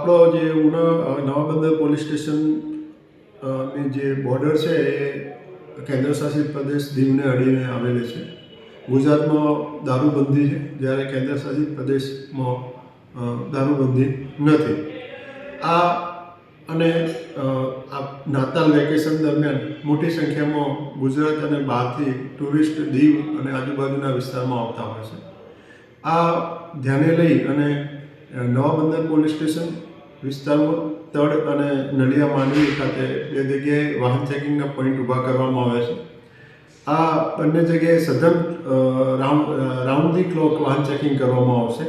આપણો જે ઉના નવાબંદર પોલીસ સ્ટેશનની જે બોર્ડર છે એ કેન્દ્રશાસિત પ્રદેશ દીવને અડીને આવેલી છે. ગુજરાતમાં દારૂબંધી છે, જ્યારે કેન્દ્રશાસિત પ્રદેશમાં દારૂબંધી નથી. આ અને નાતાલ વેકેશન દરમિયાન મોટી સંખ્યામાં ગુજરાત અને બહારથી ટુરિસ્ટ દીવ અને આજુબાજુના વિસ્તારમાં આવતા હોય છે. આ ધ્યાને લઈ અને નવા બંદર પોલીસ સ્ટેશન વિસ્તારમાં તડ અને નલિયા માંડવી ખાતે બે જગ્યાએ વાહન ચેકિંગના પોઈન્ટ ઊભા કરવામાં આવ્યા છે. આ બંને જગ્યાએ સઘન રાઉન્ડ રાઉન્ડ ધી ક્લોક વાહન ચેકિંગ કરવામાં આવશે.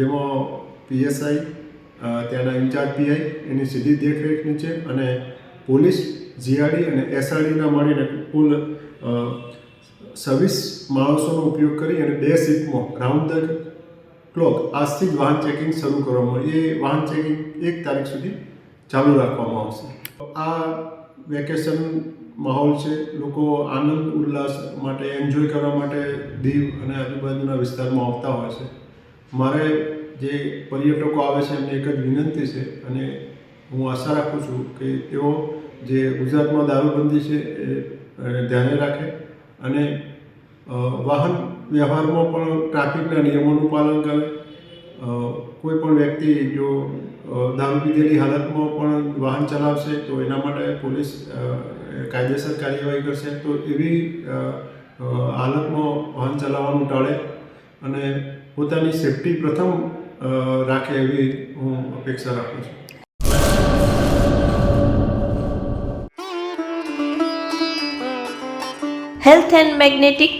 જેમાં પીએસઆઈ ત્યાંના ઇન્ચાર્જ પીઆઈ, એની સીધી દેખરેખ નીચે અને પોલીસ, જીઆરડી અને એસઆરડીના મળીને કુલ સર્વિસ માણસોનો ઉપયોગ કરી અને બે શિફ્ટમાં રાઉન્ડ ધ ક્લોક, આજથી જ વાહન ચેકિંગ શરૂ કરવામાં, એ વાહન ચેકિંગ એક તારીખ સુધી ચાલુ રાખવામાં આવશે. આ વેકેશન માહોલ છે, લોકો આનંદ, ઉલ્લાસ માટે એન્જોય કરવા માટે દીવ અને આજુબાજુના વિસ્તારમાં આવતા હોય છે. મારે જે પર્યટકો આવે છે, એમને એક જ વિનંતી છે અને હું આશા રાખું છું કે તેઓ જે ગુજરાતમાં દારૂબંધી છે, એ ધ્યાને રાખે અને વાહન વ્યવહારમાં પણ ટ્રાફિકના નિયમોનું પાલન કરે. કોઈ પણ વ્યક્તિ જો દારૂ પીધેલી હાલતમાં પણ વાહન ચલાવશે તો એના માટે પોલીસ કાયદેસર કાર્યવાહી કરશે. તો એવી હાલતમાં વાહન ચલાવવાનું ટાળે અને પોતાની સેફટી પ્રથમ રાખે એવી હું અપેક્ષા રાખું છું. Health and magnetic